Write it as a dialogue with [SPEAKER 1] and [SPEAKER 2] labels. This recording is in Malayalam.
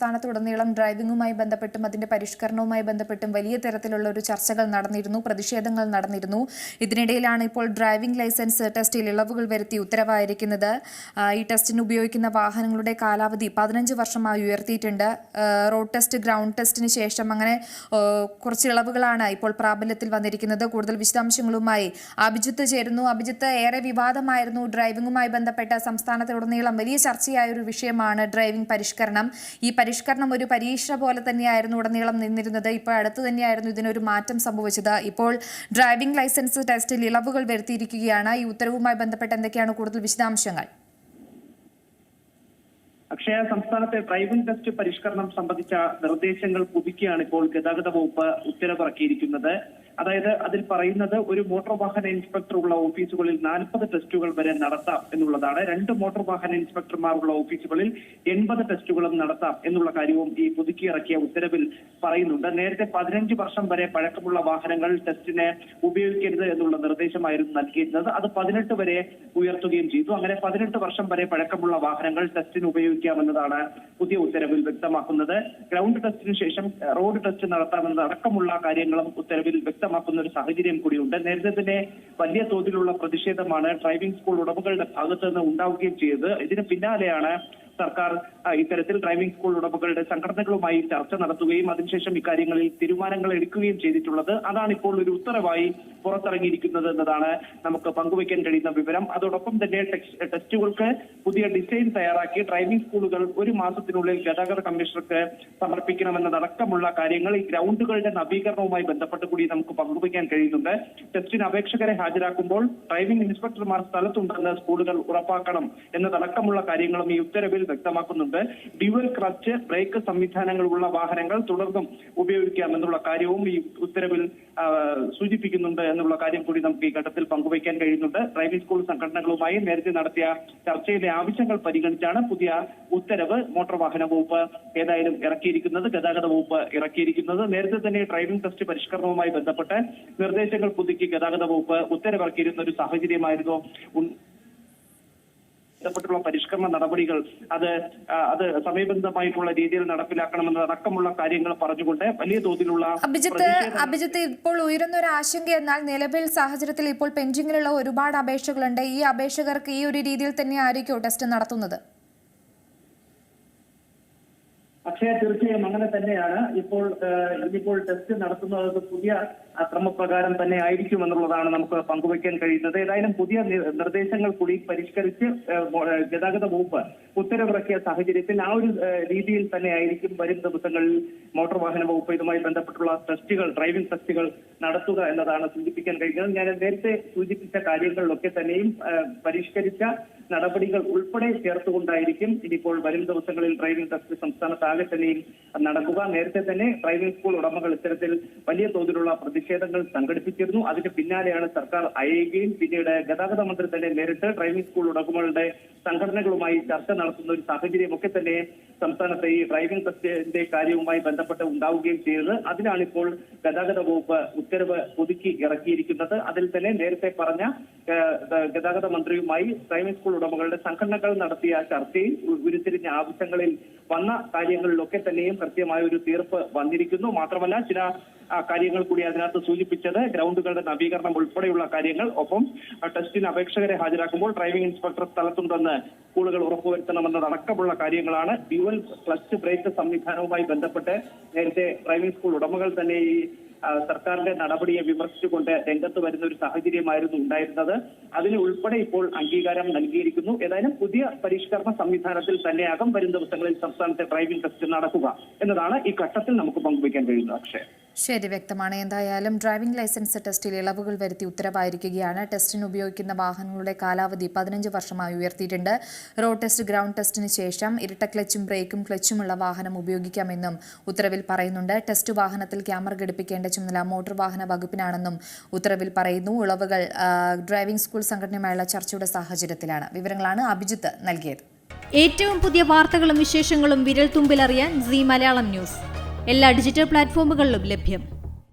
[SPEAKER 1] സംസ്ഥാനത്തുടനീളം ഡ്രൈവിംഗുമായി ബന്ധപ്പെട്ടും അതിന്റെ പരിഷ്കരണവുമായി ബന്ധപ്പെട്ടും വലിയ തരത്തിലുള്ള ഒരു ചർച്ചകൾ നടന്നിരുന്നു പ്രതിഷേധങ്ങൾ നടന്നിരുന്നു. ഇതിനിടയിലാണ് ഇപ്പോൾ ഡ്രൈവിംഗ് ലൈസൻസ് ടെസ്റ്റിൽ ഇളവുകൾ വരുത്തി ഉത്തരവായിരിക്കുന്നത്. ഈ ടെസ്റ്റിന് ഉപയോഗിക്കുന്ന വാഹനങ്ങളുടെ കാലാവധി പതിനഞ്ച് വർഷമായി ഉയർത്തിയിട്ടുണ്ട്. റോഡ് ടെസ്റ്റ് ഗ്രൗണ്ട് ടെസ്റ്റിന് ശേഷം അങ്ങനെ കുറച്ച് ഇളവുകളാണ് ഇപ്പോൾ പ്രാബല്യത്തിൽ വന്നിരിക്കുന്നത്. കൂടുതൽ വിശദാംശങ്ങളുമായി അഭിജിത്ത് ചേരുന്നു. അഭിജിത്ത് ഏറെ വിവാദമായിരുന്നു ഡ്രൈവിംഗുമായി ബന്ധപ്പെട്ട സംസ്ഥാനത്തുടനീളം വലിയ ചർച്ചയായ ഒരു വിഷയമാണ് ഡ്രൈവിംഗ് പരിഷ്കരണം. ഈ പരിഷ്കരണം ഒരു പരീക്ഷ പോലെ തന്നെയായിരുന്നു ഉടനീളം നിന്നിരുന്നത്. ഇപ്പോൾ അടുത്ത് തന്നെയായിരുന്നു ഇതിനൊരു മാറ്റം സംഭവിച്ചത്. ഇപ്പോൾ ഡ്രൈവിംഗ് ലൈസൻസ് ടെസ്റ്റിൽ ഇളവുകൾ വരുത്തിയിരിക്കുകയാണ്. ഈ ഉത്തരവുമായി ബന്ധപ്പെട്ട് എന്തൊക്കെയാണ് കൂടുതൽ വിശദാംശങ്ങൾ?
[SPEAKER 2] അക്ഷയ സംസ്ഥാനത്തെ ഡ്രൈവിംഗ് ടെസ്റ്റ് പരിഷ്കരണം സംബന്ധിച്ച നിർദ്ദേശങ്ങൾ പുതുക്കിയാണ് ഇപ്പോൾ ഗതാഗത വകുപ്പ് ഉത്തരവിറക്കിയിരിക്കുന്നത്. അതായത് അതിൽ പറയുന്നത് ഒരു മോട്ടോർ വാഹന ഇൻസ്പെക്ടർ ഉള്ള ഓഫീസുകളിൽ നാൽപ്പത് ടെസ്റ്റുകൾ വരെ നടത്താം എന്നുള്ളതാണ്. രണ്ട് മോട്ടോർ വാഹന ഇൻസ്പെക്ടർമാരുള്ള ഓഫീസുകളിൽ എൺപത് ടെസ്റ്റുകളും നടത്താം എന്നുള്ള കാര്യവും ഈ പുതുക്കിയിറക്കിയ ഉത്തരവിൽ പറയുന്നുണ്ട്. നേരത്തെ പതിനഞ്ച് വർഷം വരെ പഴക്കമുള്ള വാഹനങ്ങൾ ടെസ്റ്റിന് ഉപയോഗിക്കരുത് എന്നുള്ള നിർദ്ദേശമായിരുന്നു നൽകിയിരുന്നത്. അത് പതിനെട്ട് വരെ ഉയർത്തുകയും ചെയ്തു. അങ്ങനെ പതിനെട്ട് വർഷം വരെ പഴക്കമുള്ള വാഹനങ്ങൾ ടെസ്റ്റിന് ഉപയോഗിക്കാമെന്നതാണ് പുതിയ ഉത്തരവിൽ വ്യക്തമാക്കുന്നത്. ഗ്രൗണ്ട് ടെസ്റ്റിന് ശേഷം റോഡ് ടെസ്റ്റ് നടത്താമെന്നത് അടക്കമുള്ള കാര്യങ്ങളും ഉത്തരവിൽ വ്യക്തമാക്കുന്ന ഒരു സാഹചര്യം കൂടിയുണ്ട്. നേരത്തെ തന്നെ വലിയ തോതിലുള്ള പ്രതിഷേധമാണ് ഡ്രൈവിംഗ് സ്കൂൾ ഉടമകളുടെ ഭാഗത്ത് നിന്ന് ഉണ്ടാവുകയും ചെയ്തത്. ഇതിന് പിന്നാലെയാണ് സർക്കാർ ഇത്തരത്തിൽ ഡ്രൈവിംഗ് സ്കൂൾ ഉടമകളുടെ സംഘടനകളുമായി ചർച്ച നടത്തുകയും അതിനുശേഷം ഇക്കാര്യങ്ങളിൽ തീരുമാനങ്ങൾ എടുക്കുകയും ചെയ്തിട്ടുള്ളത്. അതാണ് ഇപ്പോൾ ഒരു ഉത്തരവായി പുറത്തിറങ്ങിയിരിക്കുന്നത് എന്നതാണ് നമുക്ക് പങ്കുവയ്ക്കാൻ കഴിയുന്ന വിവരം. അതോടൊപ്പം തന്നെ ടെസ്റ്റുകൾക്ക് പുതിയ ഡിസൈൻ തയ്യാറാക്കി ഡ്രൈവിംഗ് സ്കൂളുകൾ ഒരു മാസത്തിനുള്ളിൽ ഗതാഗത കമ്മീഷണർക്ക് സമർപ്പിക്കണമെന്നതടക്കമുള്ള കാര്യങ്ങൾ ഈ ഗ്രൗണ്ടുകളുടെ നവീകരണവുമായി ബന്ധപ്പെട്ട് കൂടി നമുക്ക് പങ്കുവയ്ക്കാൻ കഴിയുന്നുണ്ട്. ടെസ്റ്റിന് അപേക്ഷകരെ ഹാജരാക്കുമ്പോൾ ഡ്രൈവിംഗ് ഇൻസ്പെക്ടർമാർ സ്ഥലത്തുണ്ടെന്ന് സ്കൂളുകൾ ഉറപ്പാക്കണം എന്നതടക്കമുള്ള കാര്യങ്ങളും ഈ ഉത്തരവിൽ വ്യക്തമാക്കുന്നുണ്ട്. ഡ്യുവൽ ക്ലച്ച് ബ്രേക്ക് സംവിധാനങ്ങളുള്ള വാഹനങ്ങൾ തുടർന്നും ഉപയോഗിക്കാമെന്നുള്ള കാര്യവും ഈ ഉത്തരവിൽ സൂചിപ്പിക്കുന്നുണ്ട് എന്നുള്ള കാര്യം കൂടി നമുക്ക് ഈ ഘട്ടത്തിൽ പങ്കുവയ്ക്കാൻ കഴിയുന്നുണ്ട്. ഡ്രൈവിംഗ് സ്കൂൾ സംഘടനകളുമായി നേരത്തെ നടത്തിയ ചർച്ചയിലെ ആവശ്യങ്ങൾ പരിഗണിച്ചാണ് പുതിയ ഉത്തരവ് മോട്ടോർ വാഹന വകുപ്പ് ഏതായാലും ഇറക്കിയിരിക്കുന്നത് ഗതാഗത വകുപ്പ് ഇറക്കിയിരിക്കുന്നത്. നേരത്തെ തന്നെ ഡ്രൈവിംഗ് ടെസ്റ്റ് പരിഷ്കരണവുമായി ബന്ധപ്പെട്ട് നിർദ്ദേശങ്ങൾ പുതുക്കി ഗതാഗത വകുപ്പ് ഉത്തരവിറക്കിയിരുന്ന ഒരു സാഹചര്യമായിരുന്നു ബന്ധപ്പെട്ടുള്ള പരിഷ്കരണ നടപടികൾ അത് അത് സമയബന്ധമായിട്ടുള്ള രീതിയിൽ നടപ്പിലാക്കണമെന്ന് അടക്കമുള്ള കാര്യങ്ങൾ പറഞ്ഞുകൊണ്ട് വലിയ തോതിലുള്ള
[SPEAKER 1] അഭിജിത്ത് അഭിജിത്ത് ഇപ്പോൾ ഉയരുന്ന ഒരു ആശങ്ക എന്നാൽ നിലവിൽ സാഹചര്യത്തിൽ ഇപ്പോൾ പെൻഡിങ്ങിലുള്ള ഒരുപാട് അപേക്ഷകളുണ്ട്. ഈ അപേക്ഷകർക്ക് ഈ ഒരു രീതിയിൽ തന്നെ ആയിരിക്കും ടെസ്റ്റ് നടത്തുന്നത്?
[SPEAKER 2] അക്ഷയ തീർച്ചയായും അങ്ങനെ തന്നെയാണ്. ഇപ്പോൾ ഇന്നിപ്പോൾ ടെസ്റ്റ് നടത്തുന്നത് പുതിയ ക്രമപ്രകാരം തന്നെ ആയിരിക്കും എന്നുള്ളതാണ് നമുക്ക് പങ്കുവയ്ക്കാൻ കഴിയുന്നത്. ഏതായാലും പുതിയ നിർദ്ദേശങ്ങൾ കൂടി പരിഷ്കരിച്ച് ഗതാഗത വകുപ്പ് ഉത്തരവിറക്കിയ സാഹചര്യത്തിൽ ആ ഒരു രീതിയിൽ തന്നെ ആയിരിക്കും വരും ദിവസങ്ങളിൽ മോട്ടോർ വാഹന വകുപ്പ് ഇതുമായി ബന്ധപ്പെട്ടുള്ള ടെസ്റ്റുകൾ ഡ്രൈവിംഗ് ടെസ്റ്റുകൾ നടത്തുക എന്നതാണ് സൂചിപ്പിക്കാൻ കഴിയുന്നത്. ഞാൻ നേരത്തെ സൂചിപ്പിച്ച കാര്യങ്ങളിലൊക്കെ തന്നെയും പരിഷ്കരിച്ച നടപടികൾ ഉൾപ്പെടെ ചേർത്തുകൊണ്ടായിരിക്കും ഇനിയിപ്പോൾ വരും ദിവസങ്ങളിൽ ഡ്രൈവിംഗ് ടെസ്റ്റ് സംസ്ഥാനത്താകെ തന്നെയും നടക്കുക. നേരത്തെ തന്നെ ഡ്രൈവിംഗ് സ്കൂൾ ഉടമകൾ ഇത്തരത്തിൽ വലിയ തോതിലുള്ള പ്രതിഷേധങ്ങൾ സംഘടിപ്പിച്ചിരുന്നു. അതിന് പിന്നാലെയാണ് സർക്കാർ അയയുകയും പിന്നീട് ഗതാഗത മന്ത്രി തന്നെ നേരിട്ട് ഡ്രൈവിംഗ് സ്കൂൾ ഉടമകളുടെ സംഘടനകളുമായി ചർച്ച നടത്തുന്ന ഒരു സാഹചര്യമൊക്കെ തന്നെ സംസ്ഥാനത്തെ ഈ ഡ്രൈവിംഗ് ടെസ്റ്റിന്റെ കാര്യവുമായി ബന്ധപ്പെട്ട് ഉണ്ടാവുകയും ചെയ്തത്. അതിനാണ് ഇപ്പോൾ ഗതാഗത വകുപ്പ് ഉത്തരവ് പുതുക്കി ഇറക്കിയിരിക്കുന്നത്. അതിൽ തന്നെ നേരത്തെ പറഞ്ഞ ഗതാഗത മന്ത്രിയുമായി ഡ്രൈവിംഗ് സ്കൂൾ ഉടമകളുടെ സംഘടനകൾ നടത്തിയ ചർച്ചയിൽ ഉരുത്തിരിഞ്ഞ ആവശ്യങ്ങളിൽ വന്ന കാര്യങ്ങളിലൊക്കെ തന്നെയും കൃത്യമായ ഒരു തീർപ്പ് വന്നിരിക്കുന്നു. മാത്രമല്ല ചില കാര്യങ്ങൾ കൂടി അതിനകത്ത് സൂചിപ്പിച്ചത് ഗ്രൗണ്ടുകളുടെ നവീകരണം ഉൾപ്പെടെയുള്ള കാര്യങ്ങൾ. ഒപ്പം ടെസ്റ്റിന് അപേക്ഷകരെ ഹാജരാക്കുമ്പോൾ ഡ്രൈവിംഗ് ഇൻസ്പെക്ടർ സ്ഥലത്തുണ്ടെന്ന് സ്കൂളുകൾ ഉറപ്പുവരുത്തണമെന്നതടക്കമുള്ള കാര്യങ്ങളാണ്. ഡ്യുവൽ ക്ലച്ച് ബ്രേക്ക് സംവിധാനവുമായി ബന്ധപ്പെട്ട് നേരത്തെ ഡ്രൈവിംഗ് സ്കൂൾ ഉടമകൾ തന്നെ ഈ സർക്കാരിന്റെ നടപടിയെ വിമർശിച്ചുകൊണ്ട് രംഗത്ത് വരുന്ന ഒരു സാഹചര്യമായിരുന്നു ഉണ്ടായിരുന്നത്. അതിന് ഉൾപ്പെടെ ഇപ്പോൾ അംഗീകാരം നൽകിയിരിക്കുന്നു. ഏതായാലും പുതിയ പരിഷ്കരണ സംവിധാനത്തിൽ തന്നെയാകും വരും ദിവസങ്ങളിൽ സംസ്ഥാനത്തെ ഡ്രൈവിംഗ് ടെസ്റ്റ് നടക്കുക എന്നതാണ് ഈ ഘട്ടത്തിൽ നമുക്ക് പങ്കുവയ്ക്കാൻ കഴിയുന്നത് പക്ഷേ
[SPEAKER 1] ശരി വ്യക്തമാണ്. എന്തായാലും ഡ്രൈവിംഗ് ലൈസൻസ് ടെസ്റ്റിൽ ഇളവുകൾ വരുത്തി ഉത്തരവായിരിക്കുകയാണ്. ടെസ്റ്റിന് ഉപയോഗിക്കുന്ന വാഹനങ്ങളുടെ കാലാവധി പതിനഞ്ച് വർഷമായി ഉയർത്തിയിട്ടുണ്ട്. റോഡ് ടെസ്റ്റ് ഗ്രൗണ്ട് ടെസ്റ്റിന് ശേഷം ഇരട്ട ക്ലച്ചും ബ്രേക്കും ക്ലച്ചുമുള്ള വാഹനം ഉപയോഗിക്കാമെന്നും ഉത്തരവിൽ പറയുന്നുണ്ട്. ടെസ്റ്റ് വാഹനത്തിൽ ക്യാമറ ഘടിപ്പിക്കേണ്ട ചുമതല മോട്ടോർ വാഹന വകുപ്പിനാണെന്നും ഉത്തരവിൽ പറയുന്നു. ഇളവുകൾ ഡ്രൈവിംഗ് സ്കൂൾ സംഘടനയുമായുള്ള ചർച്ചയുടെ സാഹചര്യത്തിലാണ്. വിവരങ്ങളാണ് അഭിജിത്ത് നൽകിയത്.
[SPEAKER 3] ഏറ്റവും പുതിയ വാർത്തകളും വിശേഷങ്ങളും വിരൽ തുമ്പിലറിയാൻ സി മലയാളം ന്യൂസ്. എല്ലാ ഡിജിറ്റൽ പ്ലാറ്റ്ഫോമുകളിലും ലഭ്യം.